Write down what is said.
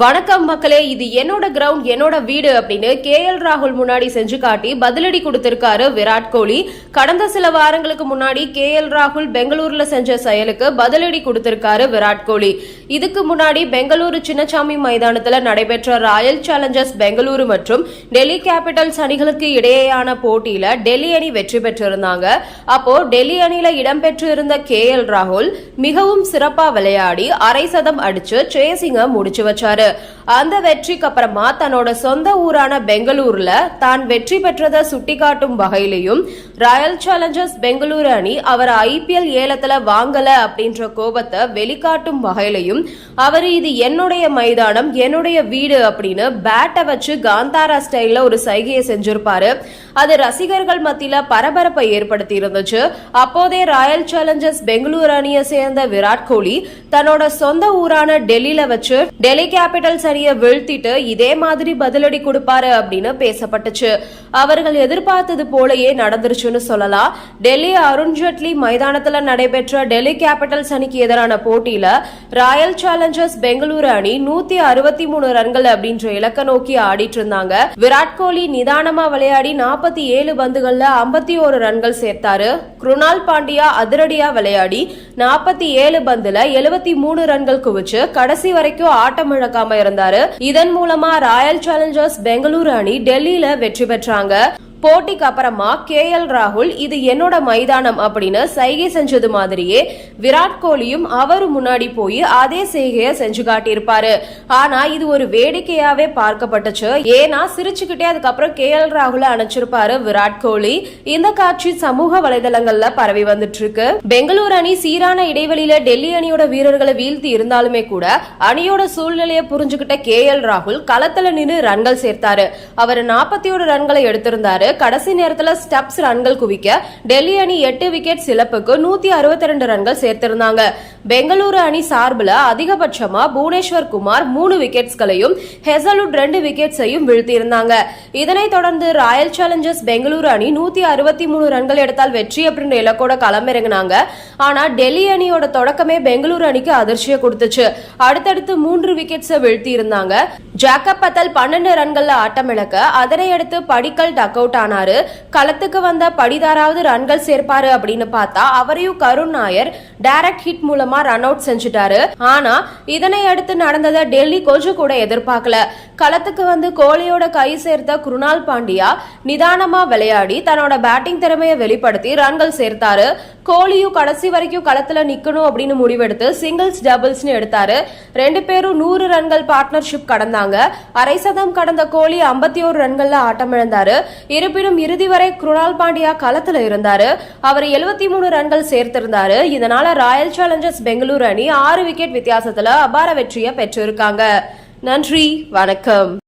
வணக்கம் மக்களே இது என்னோட கிரவுண்ட் என்னோட வீடு அப்படின்னு கே எல் ராகுல் முன்னாடி செஞ்சு காட்டி பதிலடி கொடுத்திருக்காரு விராட் கோலி. கடந்த சில வாரங்களுக்கு முன்னாடி கே எல் ராகுல் பெங்களூர்ல செஞ்ச செயலுக்கு பதிலடி கொடுத்திருக்காரு விராட் கோலி. இதுக்கு முன்னாடி பெங்களூரு சின்னசாமி மைதானத்துல நடைபெற்ற ராயல் சேலஞ்சர்ஸ் பெங்களூரு மற்றும் டெல்லி கேபிட்டல்ஸ் அணிகளுக்கு இடையேயான போட்டியில டெல்லி அணி வெற்றி பெற்றிருந்தாங்க. அப்போ டெல்லி அணியில இடம்பெற்று இருந்த கே எல் ராகுல் மிகவும் சிறப்பா விளையாடி அரை சதம் அடிச்சு சேசிங்க முடிச்சு வச்சாரு. அந்த வெற்றிக்கு அப்புறமா தன்னோட சொந்த ஊரான பெங்களூர்ல தான் வெற்றி பெற்றதை சுட்டிக்காட்டும் வகையிலையும் ராயல் சேலஞ்சர்ஸ் பெங்களூரு அணி அவர் ஐபிஎல் ஏலத்துல வாங்கல அப்படின்ற கோபத்தை வெளிக்காட்டும் வகையிலையும் அவர் இது என்னுடைய மைதானம் என்னுடைய வீடு அப்படின்னு பேட்டை வச்சு காந்தாரா ஸ்டைல்ல ஒரு சைகையை செஞ்சிருப்பாரு. அது ரசிகர்கள் மத்தியில பரபரப்பை ஏற்படுத்தி இருந்துச்சு அப்போதே ராயல் சேலஞ்சர்ஸ் பெங்களூரு அணியை சேர்ந்த விராட் கோலி தன்னோட சொந்த ஊரான டெல்லியில வச்சு டெல்லி கேபிட்டல்ஸ் அணியை வீழ்த்திட்டு இதே மாதிரி பதிலடி கொடுப்பாரு அப்படின்னு பேசப்பட்டுச்சு. அவர்கள் எதிர்பார்த்தது போலயே நடந்துருச்சுன்னு சொல்லலாம். டெல்லி அருண்ஜேட்லி மைதானத்துல நடைபெற்ற டெல்லி கேபிட்டல்ஸ் அணிக்கு எதிரான போட்டியில ராயல் சேலஞ்சர்ஸ் பெங்களூரு அணி நூத்தி அறுபத்தி மூணு ரன்கள் அப்படின்ற இலக்க நோக்கி ஆடிட்டு இருந்தாங்க. விராட் கோலி நிதானமா விளையாடி நாற்பத்தி ஏழு பந்துகள்ல ஐம்பத்தி ஒரு ரன்கள் சேர்த்தாரு. குருணால் பாண்டியா அதிரடியா விளையாடி நாற்பத்தி ஏழு பந்துல எழுபத்தி மூணு ரன்கள் குவிச்சு கடைசி வரைக்கும் ஆட்டம் இழக்காம இருந்தாரு. இதன் மூலமா ராயல் சேலஞ்சர்ஸ் பெங்களூரு அணி டெல்லியில வெற்றி பெற்றாங்க. போட்டிக்கு அப்புறமா கே எல் ராகுல் இது என்னோட மைதானம் அப்படின்னு சைகை செஞ்சது மாதிரியே விராட் கோலியும் அவரு முன்னாடி போய் அதே செய்கையை செஞ்சு காட்டியிருப்பாரு. ஆனா இது ஒரு வேடிக்கையாவே பார்க்கப்பட்டுச்சு. ஏன்னா சிரிச்சுக்கிட்டே அதுக்கப்புறம் கே எல் ராகுல அணைச்சிருப்பாரு விராட் கோலி. இந்த காட்சி சமூக வலைதளங்கள்ல பரவி வந்துட்டு இருக்கு பெங்களூர் அணி சீரான இடைவெளியில டெல்லி அணியோட வீரர்களை வீழ்த்தி இருந்தாலுமே கூட அணியோட சூழ்நிலையை புரிஞ்சுக்கிட்ட கே எல் ராகுல் களத்துல நின்று ரன்கள் சேர்த்தாரு. அவர் நாற்பத்தி ஒரு ரன்களை எடுத்திருந்தாரு. கடைசி நேரத்துல ஸ்டெப்ஸ் ரன்கள் குவிக்க டெல்லி அணி எட்டு விக்கெட் இழப்புக்கு நூத்தி அறுபத்தி ரெண்டு ரன்கள் சேர்த்திருந்தாங்க. பெங்களூரு அணி சார்பில் அதிகபட்சமா புவனேஸ்வர் குமார் மூணு விக்கெட்ஸ்களையும் ஹெசலுட் ரெண்டு விக்கெட்ஸையும் வீழ்த்தியிருந்தாங்க. இதனைத் தொடர்ந்து ராயல் சேலஞ்சர்ஸ் பெங்களூரு அணி நூத்தி அறுபத்தி மூணு ரன்கள் எடுத்தால் வெற்றி அப்படின்ற இலக்கோட களமிறங்கினாங்க. ஆனா டெல்லி அணியோட தொடக்கமே பெங்களூரு அணிக்கு அதிர்ச்சியை கொடுத்துச்சு. அடுத்தடுத்து மூன்று விக்கெட்ஸை வீழ்த்தி இருந்தாங்க ஜாக்கப் பத்தல் பன்னெண்டு ரன்கள்ல ஆட்டம் இழக்க அதனை அடுத்து படிக்கல் டக் அவுட் ஆனாரு. களத்துக்கு வந்த படிதாராவது ரன்கள் சேர்ப்பாரு அப்படின்னு பார்த்தா அவரையும் கருண் நாயர் டைரக்ட் ஹிட் மூலமா ரன் அவுட் செஞ்சுட்டாரு. ஆனா இதனை அடுத்து நடந்ததை டெல்லி கொஞ்சம் கூட எதிர்பார்க்கல. களத்துக்கு வந்து கோலியோட கை சேர்த்த குருணால் பாண்டியா நிதானமா விளையாடி தன்னோட பேட்டிங் திறமையை வெளிப்படுத்தி ரன்கள் சேர்த்தாரு. கோலியும் கடைசி வரைக்கும் களத்துல நிக்கணும் அப்படின்னு முடிவெடுத்து சிங்கிள்ஸ் டபுள்ஸ்னு எடுத்தாரு. ரெண்டு பேரும் நூறு ரன்கள் பார்ட்னர்ஷிப் கடந்தாங்க. அரை சதம் கடந்த கோலி ஐம்பத்தி ஒரு ரன்கள்ல ஆட்டம் இழந்தாரு இருப்பினும் இறுதி வரை குருணால் பாண்டியா களத்துல இருந்தாரு. அவர் எழுபத்தி மூணு ரன்கள் சேர்த்திருந்தாரு. இதனால ராயல் சேலஞ்சர்ஸ் பெங்களூரு அணி ஆறு விக்கெட் வித்தியாசத்துல அபார வெற்றியை பெற்றிருக்காங்க. நன்றி வணக்கம்.